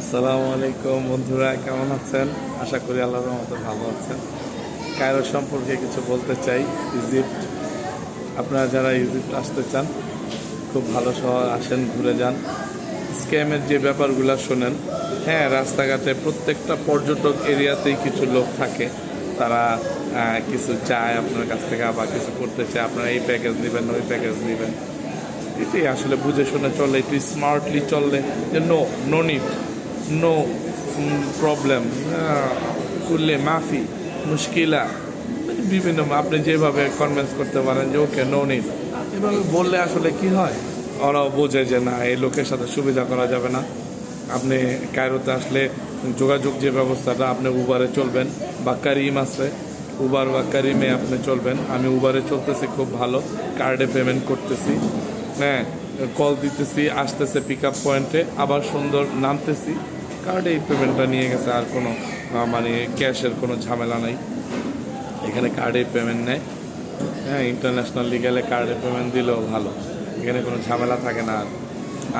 আসসালামু আলাইকুম বন্ধুরা, কেমন আছেন? আশা করি আল্লাহর মতো ভালো আছেন। কায়রো সম্পর্কে কিছু বলতে চাই। ইজিপ্ট, আপনারা যারা ইজিপ্ট আসতে চান, খুব ভালো শহর, আসেন, ঘুরে যান। স্ক্যামের যে ব্যাপারগুলো শোনেন হ্যাঁ রাস্তাঘাটে প্রত্যেকটা পর্যটক এরিয়াতেই কিছু লোক থাকে। তারা কিছু চায় আপনার কাছ থেকে, আবার কিছু করতে চায়। আপনারা এই প্যাকেজ নেবেন, ওই প্যাকেজ নেবেন। এটাই আসলে বুঝে শুনে চললে একটু স্মার্টলি চললে যে no no need no problem করলে মাফি, মুশকিলা বিভিন্ন, আপনি যেভাবে কনভিন্স করতে পারেন যে ওকে নো নিড এভাবে বললে আসলে কি হয়? ওরাও বোঝে যে, না, এই লোকের সাথে সুবিধা করা যাবে না। আপনি কায়রোতে আসলে যোগাযোগ যে ব্যবস্থাটা, আপনি উবারে চলবেন, বা কারিম আছে। উবার বা কারিমে আপনি চলবেন। আমি উবারে চলতেছি, খুব ভালো। কার্ডে পেমেন্ট করতেছি। হ্যাঁ কল দিতেছি, আসতেছে পিক আপ পয়েন্টে আবার সুন্দর নামতেছি। কার্ডে এই পেমেন্টটা নিয়ে গেছে, আর কোনো মানে ক্যাশের কোনো ঝামেলা নাই। এখানে কার্ডে পেমেন্ট নেয়। হ্যাঁ ইন্টারন্যাশনাল গেলে কার্ডে পেমেন্ট দিলেও ভালো। এখানে কোনো ঝামেলা থাকে না আর।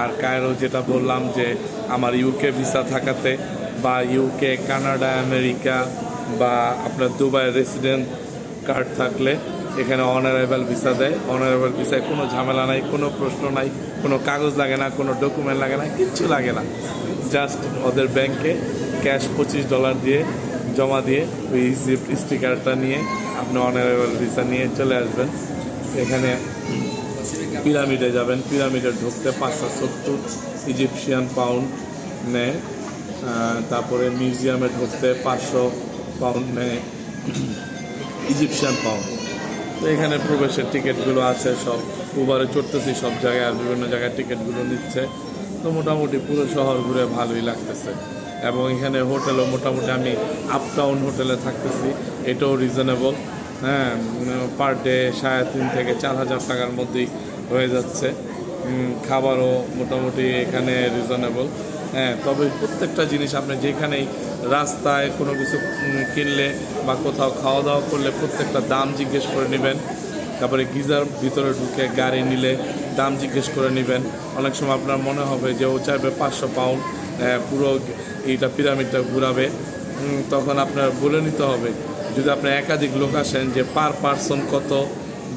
আর কায়রো যেটা বললাম যে, আমার ইউকে ভিসা থাকাতে বা ইউকে কানাডা আমেরিকা বা আপনার দুবাই রেসিডেন্ট কার্ড থাকলে এখানে অনারেবল ভিসা দেয়। অনারেবল ভিসায় কোনো ঝামেলা নাই, কোনো প্রশ্ন নাই, কোনো কাগজ লাগে না, কোনো ডকুমেন্ট লাগে না, কিচ্ছু লাগে না। জাস্ট ওদের ব্যাংকে ক্যাশ পঁচিশ ডলার দিয়ে জমা দিয়ে ওই স্টিকারটা নিয়ে আপনি অনারেবল ভিসা নিয়ে চলে আসবেন। এখানে পিরামিডে যাবেন। পিরামিডে ঢুকতে পাঁচশো সত্তর ইজিপশিয়ান পাউন্ড নেয়। তারপরে মিউজিয়ামে ঢুকতে পাঁচশো পাউন্ড নেয়। ইজিপশিয়ান পাউন্ড তো এখানে প্রবেশের টিকিটগুলো আছে, সব উবারে চড়তেছি, সব জায়গায় আর বিভিন্ন জায়গায় টিকিটগুলো নিচ্ছে। তো মোটামুটি পুরো শহর ঘুরে ভালোই লাগতেছে। এবং এখানে হোটেলও মোটামুটি আমি আপটাউন হোটেলে থাকতেছি, এটাও রিজনেবল হ্যাঁ পার ডে সাড়ে তিন থেকে চার হাজার টাকার মধ্যেই হয়ে যাচ্ছে। খাবারও মোটামুটি এখানে রিজনেবল হ্যাঁ তবে প্রত্যেকটা জিনিস আপনি যেখানেই রাস্তায় কোনো কিছু কিনলে বা কোথাও খাওয়া দাওয়া করলে প্রত্যেকটা দাম জিজ্ঞেস করে নেবেন। তারপরে গিজার ভিতরে ঢুকে গাড়ি নিলে দাম জিজ্ঞেস করে নেবেন। অনেক সময় আপনার মনে হবে যে ও চাইবে পাঁচশো পাউন্ড পুরো এইটা পিরামিডটা ঘুরাবে। তখন আপনার বলে নিতে হবে, যদি আপনার একাধিক লোক আসেন যে পার পার্সন কত,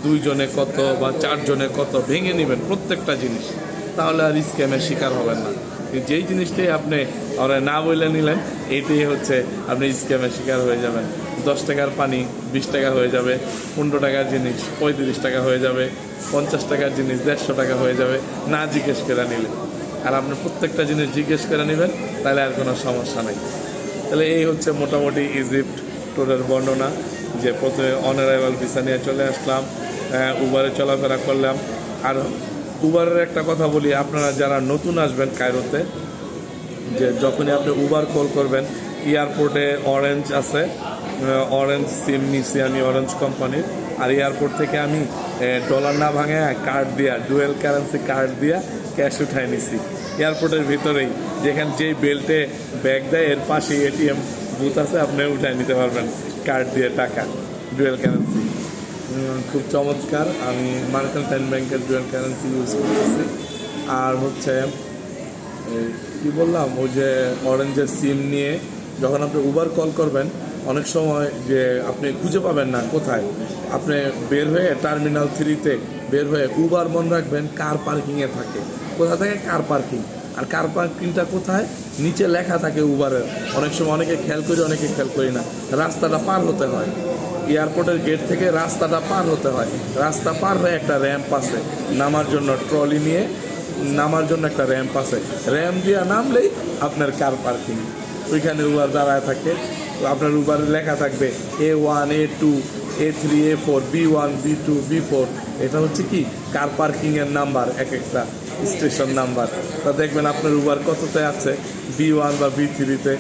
দুইজনে কত বা চারজনে কত, ভেঙে নেবেন প্রত্যেকটা জিনিস, তাহলে আর স্ক্যামের শিকার হবেন না। যেই জিনিসটাই আপনি ওরা না বলে নিলেন এইটাই হচ্ছে আপনি স্ক্যামের শিকার হয়ে যাবেন। দশ টাকার পানি বিশ টাকা হয়ে যাবে, পনেরো টাকার জিনিস পঁয়ত্রিশ টাকা হয়ে যাবে, পঞ্চাশ টাকার জিনিস দেড়শো টাকা হয়ে যাবে, না জিজ্ঞেস করে নিলে আর আপনি প্রত্যেকটা জিনিস জিজ্ঞেস করে নেবেন, তাহলে আর কোনো সমস্যা নেই। তাহলে এই হচ্ছে মোটামুটি ইজিপ্ট ট্যুরের বর্ণনা, যে প্রথমে অনারাইভাল ভিসা নিয়ে চলে আসলাম উবারে চলাফেরা করলাম, আর উবারের একটা কথা বলি, আপনারা যারা নতুন আসবেন কায়রোতে, যে যখনই আপনি উবার কল করবেন, এয়ারপোর্টে অরেঞ্জ আছে অরেঞ্জ সিম নিছি আমি অরেঞ্জ কোম্পানির আর এয়ারপোর্ট থেকে আমি ডলার না ভাঙে কার্ড দিয়া ডুয়েল কারেন্সি কার্ড দিয়া ক্যাশ উঠাই নিছি। এয়ারপোর্টের ভিতরেই, যেখানে যেই বেল্টে ব্যাগ দেয়, এর পাশে এটিএম বুথ আছে আপনি উঠাই নিতে পারবেন কার্ড দিয়ে টাকা ডুয়েল কারেন্সি খুব চমৎকার। আমি মার্কেন্টাইন ব্যাংকের ডুয়েল কারেন্সি ইউজ করতেছি। আর হচ্ছে কি বললাম, ওই যে অরেঞ্জের সিম নিয়ে যখন আপনি উবার কল করবেন, অনেক সময় যে আপনি খুঁজে পাবেন না কোথায়। আপনি বের হয়ে টার্মিনাল থ্রিতে বের হয়ে উবার মনে রাখবেন কার পার্কিংয়ে থাকে। কোথা থেকে? কার পার্কিং আর কার পার্কিংটা কোথায়? নিচে লেখা থাকে উবারের অনেক সময় অনেকে খেয়াল করি, অনেকে খেয়াল করি না। রাস্তাটা পার হতে হয়। এয়ারপোর্টের গেট থেকে রাস্তাটা পার হতে হয়। রাস্তা পার হয়ে একটা র্যাম্প আছে। নামার জন্য ট্রলি নিয়ে নামার জন্য একটা র্যাম্প আছে। র্যাম্প দিয়ে নামলেই আপনার কার পার্কিং। ওইখানে উবার দাঁড়ায় থাকে। আপনার উবারে লেখা থাকবে A one A two A three A four B one B two B four এটা হচ্ছে কি? কার পার্কিংয়ের নাম্বার, এক একটা স্টেশন নাম্বার। তা দেখবেন আপনার উবার কততে আছে? বি ওয়ান বা বি থ্রিতে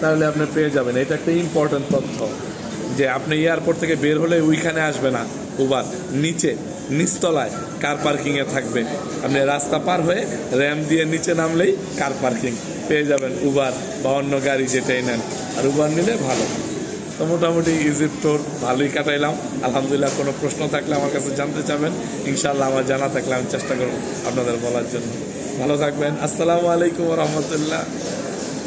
তাহলে আপনি পেয়ে যাবেন। এটা একটা ইম্পর্ট্যান্ট তথ্য। যে আপনি এয়ারপোর্ট থেকে বের হলে ওইখানে আসবে না, উবার, নিচে, নিচতলায় কার পার্কিংয়ে থাকবে। আপনি রাস্তা পার হয়ে র্যাম দিয়ে নিচে নামলেই কার পার্কিং পেয়ে যাবেন উবার বা অন্য গাড়ি যেটাই নেন। আর উবার নিলে ভালো। তো মোটামুটি ইজিপ্ট টোর ভালোই কাটাইলাম। আলহামদুলিল্লাহ কোনো প্রশ্ন থাকলে আমার কাছে জানতে চাবেন। ইনশাল্লাহ আমার জানা থাকলে আমি চেষ্টা করব আপনাদের বলার জন্য। ভালো থাকবেন। আসসালামু আলাইকুম রহমতুল্লাহ।